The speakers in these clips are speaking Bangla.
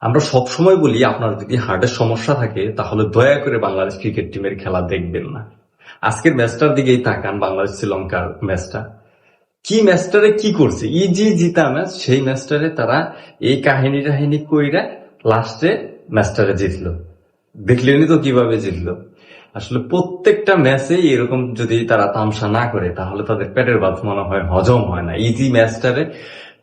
আমরা সবসময় বলি, আপনার যদি হার্টের সমস্যা থাকে, তাহলে দয়া করে বাংলাদেশ ক্রিকেট টিমের খেলা দেখবেন না। আজকের ম্যাচটার দিকেই তাকান, বাংলাদেশ শ্রীলঙ্কার ম্যাচটা। কি ম্যাচটারে কি করছে? যে জিতা ম্যাচ, সেই ম্যাচটারে তারা এই কাহিনী টাহিনী কইরা লাস্টে ম্যাচটারে জিতলো। দেখলেনি তো কীভাবে জিতলো। আসলে প্রত্যেকটা ম্যাচে এরকম যদি তারা তামসা না করে, তাহলে তাদের পেটের ভাত মনে হয় হজম হয় না। ইজি ম্যাচটারে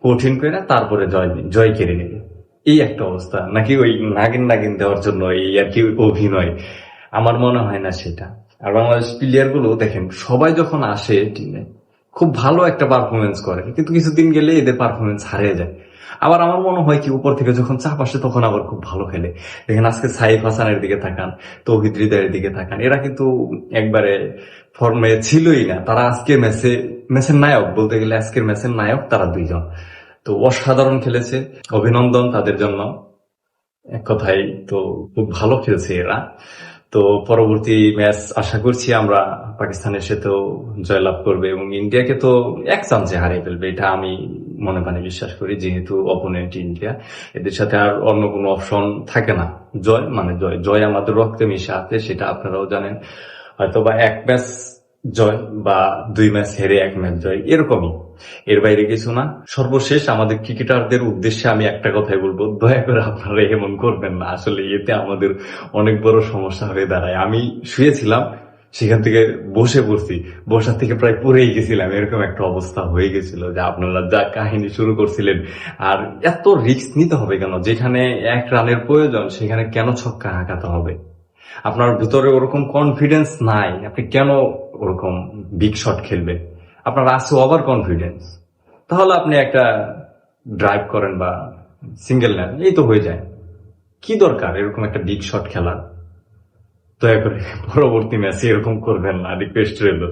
কঠিন করে তারপরে জয় জয় কেড়ে নেবে। এই একটা অবস্থা। নাকি ওই নাগিন নাগিন দেওয়ার জন্য এই আর কি অভিনয়। আমার মনে হয় না সেটা। আর বাংলাদেশ প্লেয়ারগুলো, দেখেন, সবাই যখন আসে টিমে খুব ভালো একটা পারফরমেন্স করে। কিন্তু কিছুদিন গেলে এদের পারফরমেন্স হারিয়ে যায়। আবার আমার মনে হয় কি, উপর থেকে যখন চাপ আসে, তখন আবার খুব ভালো খেলে। দেখেন, আজকে সাইফ হাসানের দিকে তাকান তৌহিদ হৃদয়ের দিকে তাকান এরা কিন্তু একবারে ফর্মে ছিলই না। তারা আজকে ম্যাচে ম্যাচের নায়ক বলতে গেলে আজকের ম্যাচের নায়ক তারা দুইজন। তো অসাধারণ খেলেছে, অভিনন্দন তাদের জন্য। এক কথাই তো খুব ভালো খেলছে এরা। তো পরবর্তী ম্যাচ আশা করছি আমরা পাকিস্তানের সাথেও জয়লাভ করবে এবং ইন্ডিয়াকে তো এক চান্সে হারিয়ে ফেলবে, এটা আমি মনে প্রাণে বিশ্বাস করি, যেহেতু অপোনেন্ট ইন্ডিয়া। এদের সাথে আর অন্য কোনো অপশন থাকে না। জয় মানে জয় জয় আমাদের রক্তে মিশে আছে, সেটা আপনারাও জানেন। হয়তো বা এক ম্যাচ জয় বা দুই ম্যাচ হেরে এক ম্যাচ জয়, এরকমই। এর বাইরে কিছু না। সর্বশেষ আমাদের ক্রিকেটারদের উদ্দেশ্যে আমি একটা কথাই বলব, দয়া করে আপনারা এমন করবেন না। আসলে এতে আমাদের অনেক বড় সমস্যা হয়ে দাঁড়ায়। আমি শুয়েছিলাম, সেখান থেকে বসে পড়ছি। বসার থেকে প্রায় পড়েই গেছিলাম। এরকম একটা অবস্থা হয়ে গেছিল যে আপনারা যা কাহিনী শুরু করছিলেন, আর এত রিস্ক নিতে হবে কেন? যেখানে এক রানের প্রয়োজন, সেখানে কেন ছক্কা হাঁকাতে হবে? আপনার ভিতরে ওরকম কনফিডেন্স নাই। আপনি কেন ওরকম বিগ শট খেলবেন? আপনার আছে ওভার কনফিডেন্স তাহলে আপনি একটা ড্রাইভ করেন বা সিঙ্গেল নেন, এই তো হয়ে যায়। কি দরকার? এরকম একটা বিগ শট খেলা দয়া করে পরবর্তী ম্যাচে এরকম করবেন না রিকোয়েস্ট রইল।